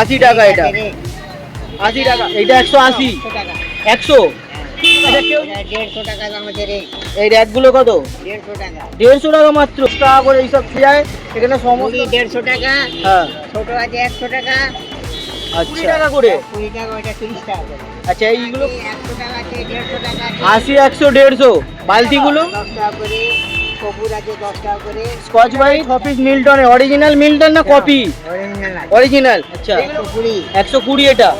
আশি টাকা এটা। আশি টাকা। এইটা একশো আশি। একশো দাম এই। র্যাকগুলো কত? দেড়শো টাকা। মাত্র। টাকা করে এইসব যায় এখানে সমস্ত দেড়শো টাকা। হ্যাঁ। ছোট আছে একশো টাকা। আচ্ছা টাকা করে? কুড়ি টাকা ওইটা তিরিশ টাকা আচ্ছা এইগুলো একশো টাকা আছে দেড়শো টাকা আশি একশো দেড়শো। বালতিগুলো? দশ টাকা করে। কপুর আছে দশ টাকা করে স্কচ ব্রাইট অফিস মিল্টনে অরিজিনাল মিল্টন না কপি? অরিজিনাল আচ্ছা। একশো কুড়ি। এটা।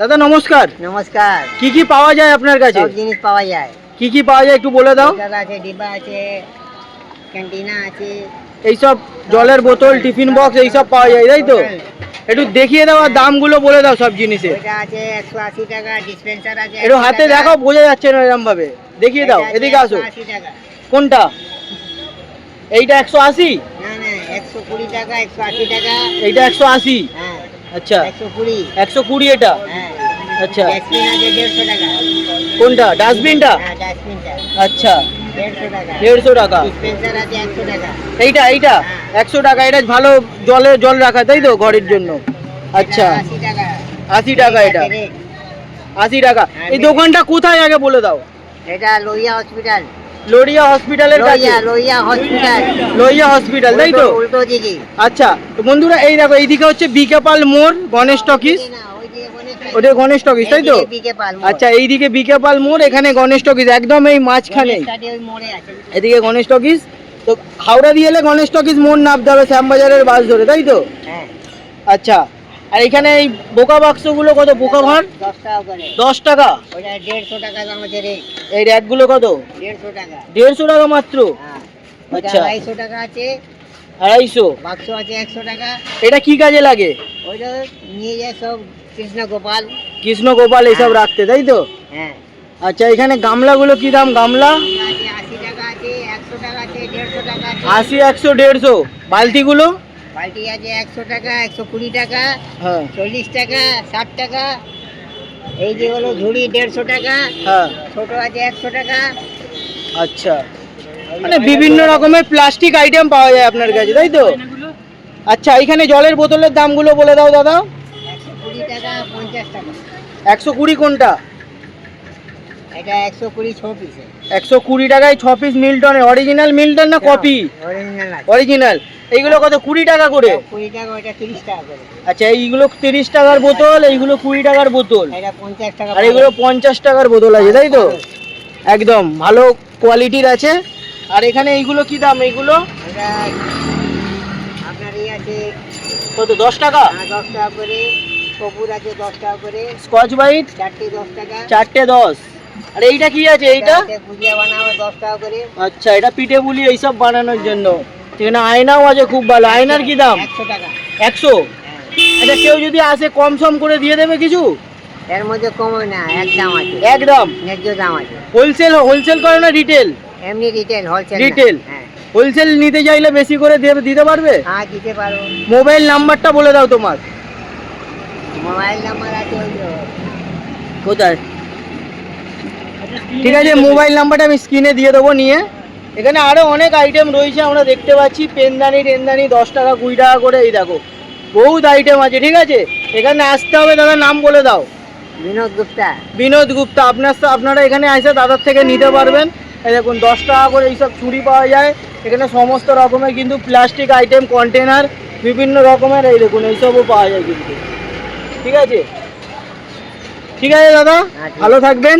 দাদা নমস্কার। নমস্কার। কি কি পাওয়া যায় আপনার কাছে? সব জিনিস পাওয়া যায়। কি কি পাওয়া যায় একটু বলে দাও। বোতল আছে ডিবা আছে ক্যান্টিনা আছে। এইসব জলের বোতল টিফিন বক্স এইসব পাওয়া যায় তাই তো? একটু দেখিয়ে দাও আর দামগুলো বলে দাও সব জিনিসের। একটু হাতে। দেখাও বোঝা যাচ্ছে না এরকম ভাবে দেখিয়ে দাও এদিকে আসো। কোনটা? এইটা একশো আশি? এইটা একশো আশি? হ্যাঁ। আচ্ছা। একশো কুড়ি। এটা? হ্যাঁ। আচ্ছা। কোনটা? হ্যাঁ ডাস্টবিনটা আচ্ছা। দেড়শো টাকা। এইটা এইটা? হ্যাঁ। একশো টাকা এটা ভালো জলে জল রাখা তাই তো ঘরের জন্য? আচ্ছা। আশি টাকা। এটা। আশি টাকা। হ্যাঁ, এই দোকানটা কোথায় আগে বলে দাও? এটা লোহিয়া হসপিটাল। লোরিয়া হসপিটালের কাছে? লোহিয়া লোহিয়া হসপিটাল। লোহিয়া হসপিটাল তাই তো? উল্টো- উল্টো দিকে। আচ্ছা তো বন্ধুরা এই দেখো এইদিকে হচ্ছে বিকেপাল মোড় গণেশ টকিস। ওটা গণেশ টকিস তাই তো? এইদিকে বিকে পাল মোড়। আচ্ছা এইদিকে বিকেপাল মোড় এখানে গণেশ টকিস একদম এই মাঝখানে। এদিকে গণেশ টকিস তো হাওড়া দিয়ে এলে গণেশ টকিস মোড় নামতে হবে শ্যামবাজারের বাস ধরে তাই তো? হ্যাঁ। আচ্ছা আর এখানে এই বোকা বাক্সগুলো কত বোকা ভাঁড় দশ টাকা করে। দশ টাকা? দেড়শো টাকা এই র্যাকগুলো কত? দেড়শো টাকা। দেড়শো টাকা মাত্র? হ্যাঁ। আচ্ছা। আড়াইশো টাকা আছে। আড়াইশো? বাক্স আছে একশো টাকা। এটা কি কাজে লাগে? ওইটা নিয়ে যায় সব কৃষ্ণ গোপাল কৃষ্ণ গোপাল এইসব রাখতে তাই তো? হ্যাঁ। আচ্ছা এখানে গামলাগুলো কি দাম? গামলা? আশি টাকা আছে একশো টাকা আছে দেড়শো টাকা আছে। আশি একশো দেড়শো। বালতিগুলো? বালতি আছে একশো টাকা একশো কুড়ি টাকা হ্যাঁ। চল্লিশ টাকা ষাট টাকা। এই যে হলো ঝুড়ি দেড়শো টাকা। হ্যাঁ। ছোট আছে একশো টাকা। আচ্ছা। মানে বিভিন্ন রকমের প্লাস্টিক আইটেম পাওয়া যায় আপনার কাছে, তাই তো? আচ্ছা এখানে জলের বোতলের দামগুলো বলে দাও দাদা। একশো কুড়ি কোনটা? একশো কুড়ি টাকায় ছ পিস অরিজিনাল মিল্টন না অরিজিনাল এইগুলো কত, কুড়ি টাকা করে? আচ্ছা এইগুলো তিরিশ টাকার বোতল, এইগুলো কুড়ি টাকার বোতল। আর এগুলো পঞ্চাশ টাকার বোতল আছে, তাই তো? একদম, ভালো কোয়ালিটির আছে। আর এখানে এইগুলো কি দাম? এইগুলো? আপনার এই আছে কত দশ টাকা? আহ, দশ টাকা করে কপুর আছে দশ টাকা করে স্কচ বাইট চারটে দশ টাকা। চারটে দশ। আর এইটা কি আছে? এইটা? বানাবো দশ টাকা করে। আচ্ছা এটা পিঠে পুলি এইসব বানানোর জন্য। আয়নাও আছে খুব ভালো। আয়নার কি দাম? একশো টাকা। একশো? হ্যাঁ। আচ্ছা কেউ যদি আসে কম সম করে দিয়ে দেবে কিছু? এর মধ্যে কমে না এক দাম আছে। ন্যায্য দাম আছে। হোলসেল হোলসেল করে না রিটেল? এমনি রিটেল হোলসেল? হ্যাঁ। হোলসেল নিতে চাইলে বেশি করে দিতে পারবে? হ্যাঁ দিতে পারো। মোবাইল নাম্বারটা বলে দাও তোমার। মোবাইল নাম্বার আছে কোথায়? ঠিক আছে মোবাইল নাম্বারটা আমি স্ক্রিনে দিয়ে দেবো নিয়ে। এখানে আরও অনেক আইটেম রয়েছে আমরা দেখতে পাচ্ছি। পেনদানি টেনদানি দশ টাকা কুড়ি টাকা করে এই দেখো। বহুত আইটেম আছে ঠিক আছে? এখানে আসতে হবে দাদা নাম বলে দাও। বিনোদ গুপ্তা। বিনোদ গুপ্তা আপনার আপনারা এখানে আসে দাদার থেকে নিতে পারবেন। এই দেখুন দশ টাকা করে এইসব চুড়ি পাওয়া যায়। এখানে সমস্ত রকমের কিন্তু প্লাস্টিক আইটেম কন্টেনার বিভিন্ন রকমের এই দেখুন এইসবও পাওয়া যায় কিন্তু। ঠিক আছে? ঠিক আছে দাদা? হ্যাঁ, ভালো থাকবেন।